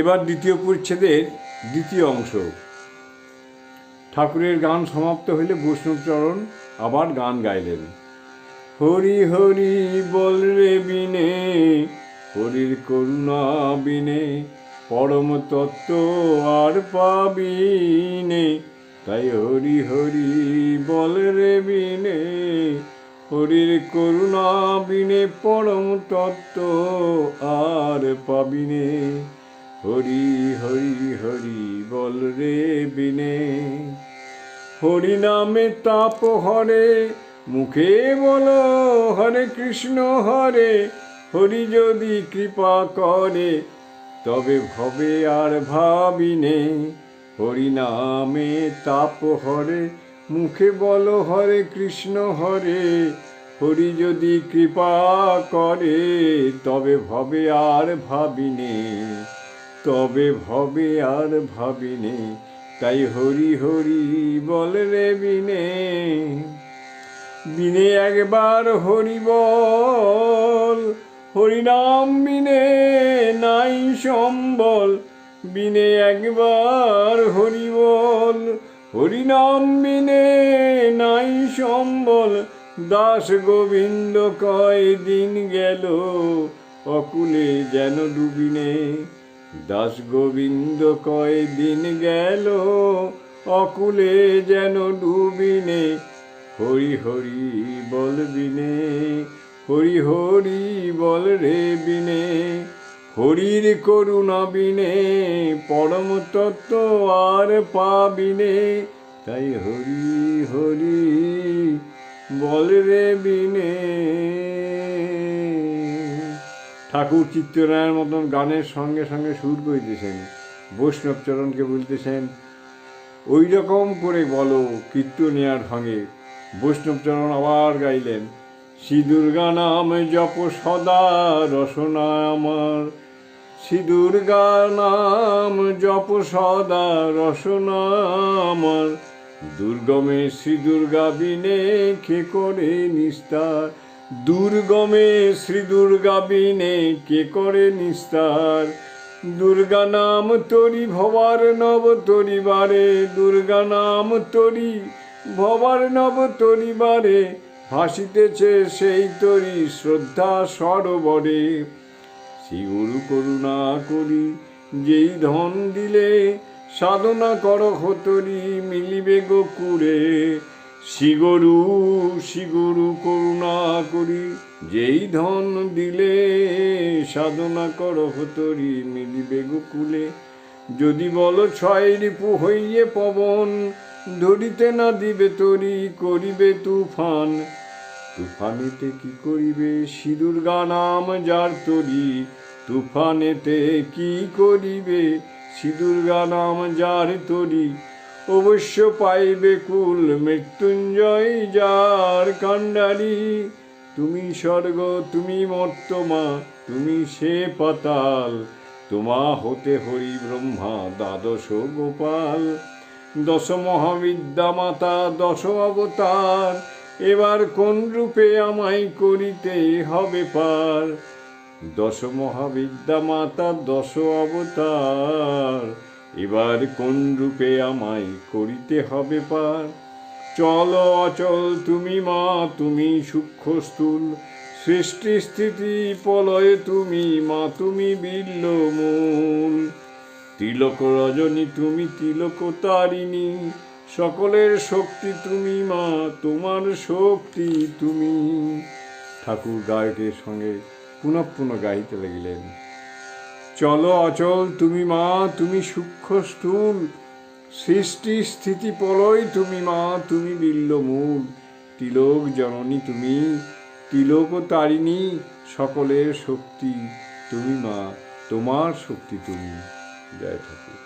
এবার দ্বিতীয় পরিচ্ছেদের দ্বিতীয় অংশ। ঠাকুরের গান সমাপ্ত হইলে বৈষ্ণবচরণ আবার গান গাইলেন। হরি হরি বল রে বিনে, হরির করুণা বিনে, পরম তত্ত্ব আর পাবিনে। তাই হরি হরি বল রে বিনে, হরির করুণা বিনে, পরম তত্ত্ব আর পাবিনে। হরি হরি হরি বল রে বিনে। হরি নামে তাপ হরে, মুখে বলো হরে কৃষ্ণ হরে। হরি যদি কৃপা করে, তবে ভবে আর ভাবিনে হরি নামে তাপ হরে, মুখে বলো হরে কৃষ্ণ হরে। হরি যদি কৃপা করে, তবে ভবে আর ভাবিনে তবে ভবে আর ভাবিনে, তাই হরি হরি বল রে বিনে। বিনে একবার হরি বল হরিনাম বিনে নাই সম্বল। বিনে একবার হরি বল হরিনাম বিনে নাই সম্বল। দাস গোবিন্দ কয় দিন গেল, অকুলে যেন ডুবিনে। দাস গোবিন্দ কয় দিন গেল, অকুলে যেন ডুবিনে। হরি হরি বল বিনে, হরি হরি বল রে বিনে। হরির করুণা বিনে, পরম তত্ত্ব আর পাবিনে। তাই হরি হরি বল রে বিনে। ঠাকুর চিত্তরায়ের মতন গানের সঙ্গে সঙ্গে সুর করিতেছেন বৈষ্ণব চরণকে বলতেছেন ওই রকম করে বলো কীর্তনিয়ার ঢঙে বৈষ্ণবচরণ আবার গাইলেন শ্রী দুর্গা নাম জপ সদা রসনা আমার। শ্রী দুর্গা নাম জপ সদা রসনা আমার। দুর্গমে শ্রী দুর্গা বিনে কে করে নিস্তার। দুর্গমে শ্রী দুর্গা বিনে কে করে নিস্তার? দুর্গা নাম তরি ভবার নব তরিবারে, দুর্গা নাম তরি ভবার নব তরিবারে, ভাসিতেছে সেই তরি শ্রদ্ধা সরোবরে। শ্রী গুরু করুণা করি, যেই ধন দিলে সাধনা কর হতরি, মিলিবে গোকুরে শ্রীগরু শ্রীগুরু করুণা করি। যেই ধন দিলে সাধনা কর হতরি মিলিবে গোকুলে। যদি বলো ছয় রিপু হইয়ে পবন, ধরিতে না দিবে তরি, করিবে তুফান। তুফানেতে কি করিবে সিঁদুর্গা নাম যার তরি? তুফানেতে কি করিবে সিঁদুর্গা নাম যার তরি? অবশ্য পাইবে কুল মৃত্যুঞ্জয় যার কাণ্ডারি। তুমি স্বর্গ, তুমি মর্তমা, তুমি সে পাতাল। তোমা হতে হরি ব্রহ্মা, দ্বাদশ গোপাল। দশ মহাবিদ্যা মাতা, দশ অবতার। এবার কোন রূপে আমায় করিতে হবে পার? দশ মহাবিদ্যা মাতা, দশ অবতার। এবার কোন রূপে আমায় করিতে হবে পার? চল অচল তুমি মা, তুমি সূক্ষ্ম স্থূল সৃষ্টি স্থিতি পলয়ে তুমি মা, তুমি বিল্ল মূল তিলক রজনী তুমি তিলক তারিণী। সকলের শক্তি তুমি মা, তোমার শক্তি তুমি। ঠাকুর গায়কের সঙ্গে পুনঃ পুনঃ গাইতে লাগিলেন। চলো অচল, তুমি মা, তুমি সূক্ষ্ম স্থূল। সৃষ্টি স্থিতি পলয়, তুমি মা, তুমি বিল্ল মূল। তিলক জননী তুমি, তিলক তারিণী, সকলের শক্তি তুমি মা, তোমার শক্তি তুমি। জয় ঠাকুর।